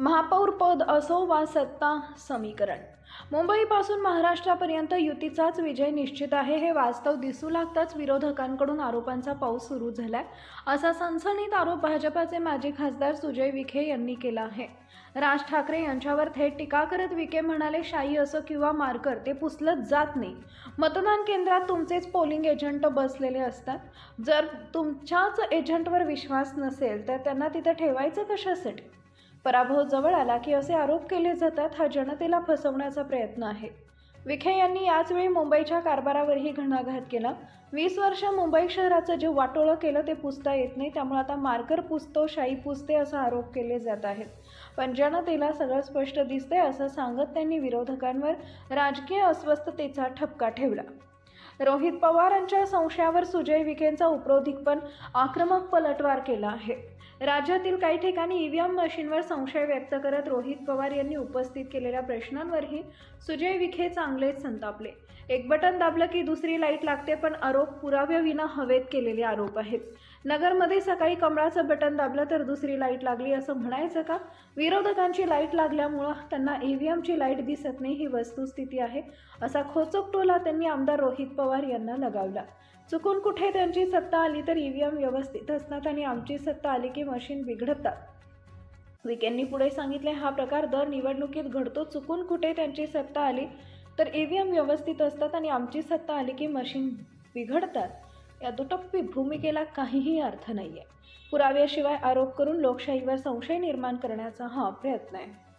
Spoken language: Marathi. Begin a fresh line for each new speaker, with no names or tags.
महापौर पद असो वा सत्ता समीकरण. मुंबईपासून महाराष्ट्रापर्यंत युतीचाच विजय निश्चित आहे हे वास्तव दिसू लागताच विरोधकांकडून आरोपांचा पाऊस सुरू झालाय असा सनसनीत आरोप भाजपाचे माजी खासदार सुजय विखे यांनी केला आहे. राज ठाकरे यांच्यावर थेट टीका करत विखे म्हणाले शाई असो किंवा मार्कर ते पुसलत जात नाही. मतदान केंद्रात तुमचेच पोलिंग एजंट बसलेले असतात. जर तुमच्याच एजंटवर विश्वास नसेल तर त्यांना तिथं ठेवायचं कशासाठी? पराभव जवळ आला की असे आरोप केले जातात हा जनतेला फसवण्याचा प्रयत्न आहे. विखे यांनी याचवेळी मुंबईच्या कारभारावरही घणाघात केला. वीस वर्ष मुंबई शहराचं जे वाटोळं केलं ते पुसता येत नाही त्यामुळे आता मार्कर पुसतो शाई पुसते असा आरोप केले जात आहेत. पण जनतेला सगळं स्पष्ट दिसतंय असं सांगत त्यांनी विरोधकांवर राजकीय अस्वस्थतेचा ठपका ठेवला. रोहित पवारांच्या संशयावर सुजय विखेंचा उपरोधिकपण आक्रमक पलटवार केला आहे. राज्यातील काही ठिकाणी ईव्हीएम मशीनवर संशय व्यक्त करत रोहित पवार यांनी उपस्थित केलेल्या प्रश्नांवरही सुजय विखे चांगलेच संतापले. एक बटन दाबलं की दुसरी लाइट लागते पण आरोप पुराव्याविना हवेत केलेले आरोप आहेत. नगरमध्ये सकाळी कमळाचं बटन दाबलं तर दुसरी लाइट लागली असं म्हणायचं का? विरोधकांची लाइट लागल्यामुळं त्यांना ईव्हीएमची लाइट दिसत नाही ही वस्तुस्थिती आहे असा खोचक टोला त्यांनी आमदार रोहित पवार यांना लगावला. चुकून कुठे त्यांची सत्ता आली तर ईव्हीएम व्यवस्थित असतात आणि आमची सत्ता आली की मशीन बिघडतात. विकेंनी पुढे सांगितले हा प्रकार दर निवडणुकीत घडतो. चुकून कुठे त्यांची सत्ता आली तर ईव्हीएम व्यवस्थित असतात आणि आमची सत्ता आली की मशीन बिघडतात. या दुटप्पी भूमिकेला काहीही अर्थ नाही आहे पुराव्याशिवाय आरोप करून लोकशाहीवर संशय निर्माण करण्याचा हा प्रयत्न आहे.